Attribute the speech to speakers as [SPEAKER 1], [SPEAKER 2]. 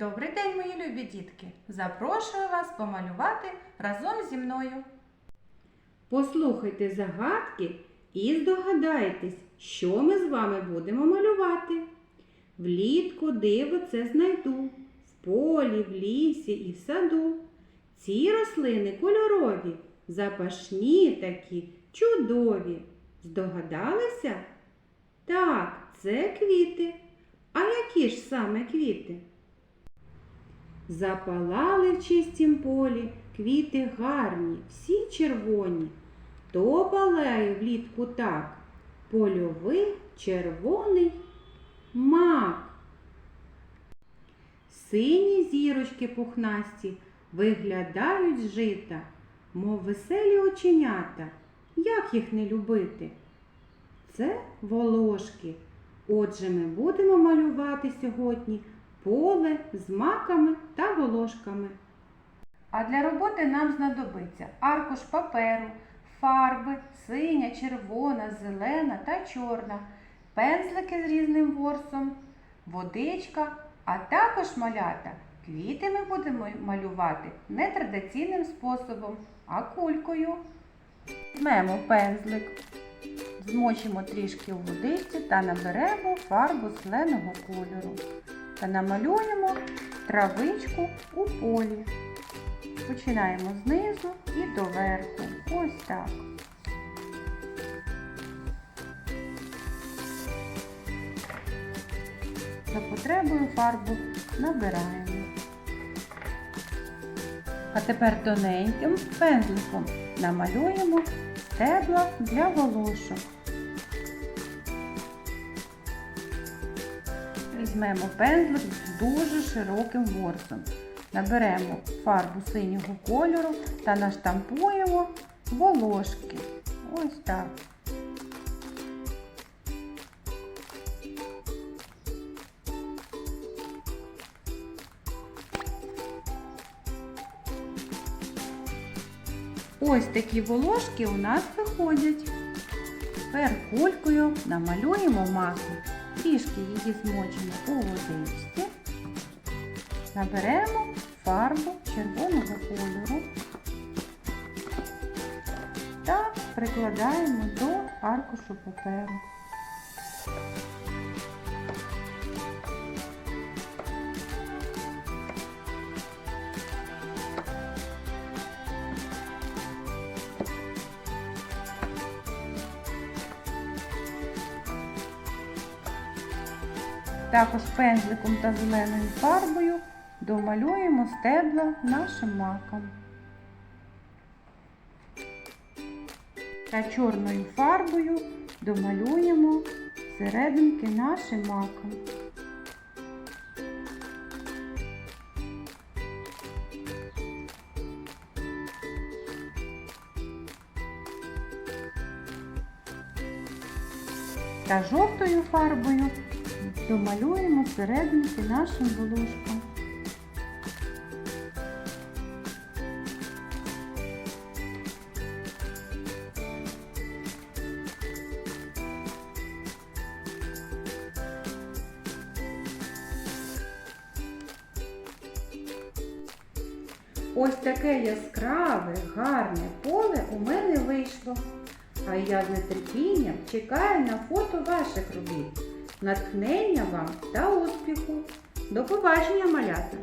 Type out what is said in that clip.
[SPEAKER 1] Добрий день, мої любі дітки! Запрошую вас помалювати разом зі мною.
[SPEAKER 2] Послухайте загадки і здогадайтесь, що ми з вами будемо малювати. Влітку диво це знайду, в полі, в лісі і в саду. Ці рослини кольорові, запашні такі, чудові. Здогадалися? Так, це квіти. А які ж саме квіти? Запалали в чистім полі квіти гарні, всі червоні. То палає влітку так, польовий червоний мак. Сині зірочки пухнасті виглядають з жита, мов веселі оченята. Як їх не любити? Це волошки. Отже, ми будемо малювати сьогодні поле з маками та волошками.
[SPEAKER 1] А для роботи нам знадобиться аркуш паперу, фарби, синя, червона, зелена та чорна, пензлики з різним ворсом, водичка, а також малята. Квіти ми будемо малювати не традиційним способом, а кулькою. Візьмемо пензлик, змочимо трішки у водичці та наберемо фарбу зеленого кольору та намалюємо травичку у полі. Починаємо знизу і доверху. Ось так. За потребою фарбу набираємо. А тепер тоненьким пензликом намалюємо стебла для волошок. Візьмемо пензлик з дуже широким ворсом. Наберемо фарбу синього кольору та наштампуємо волошки. Ось так. Ось такі волошки у нас виходять. Тепер кулькою намалюємо маку. Трішки її змочимо у водичці. Наберемо фарбу червоного кольору та прикладаємо до аркушу паперу. Також пензликом та зеленою фарбою домалюємо стебла нашим маком. Та чорною фарбою домалюємо серединки нашим маком. Та жовтою фарбою домалюємо серединки нашим волошкам. Ось таке яскраве, гарне поле у мене вийшло. А я з нетерпінням чекаю на фото ваших робіт. Натхнення вам та успіху. До побачення, малята!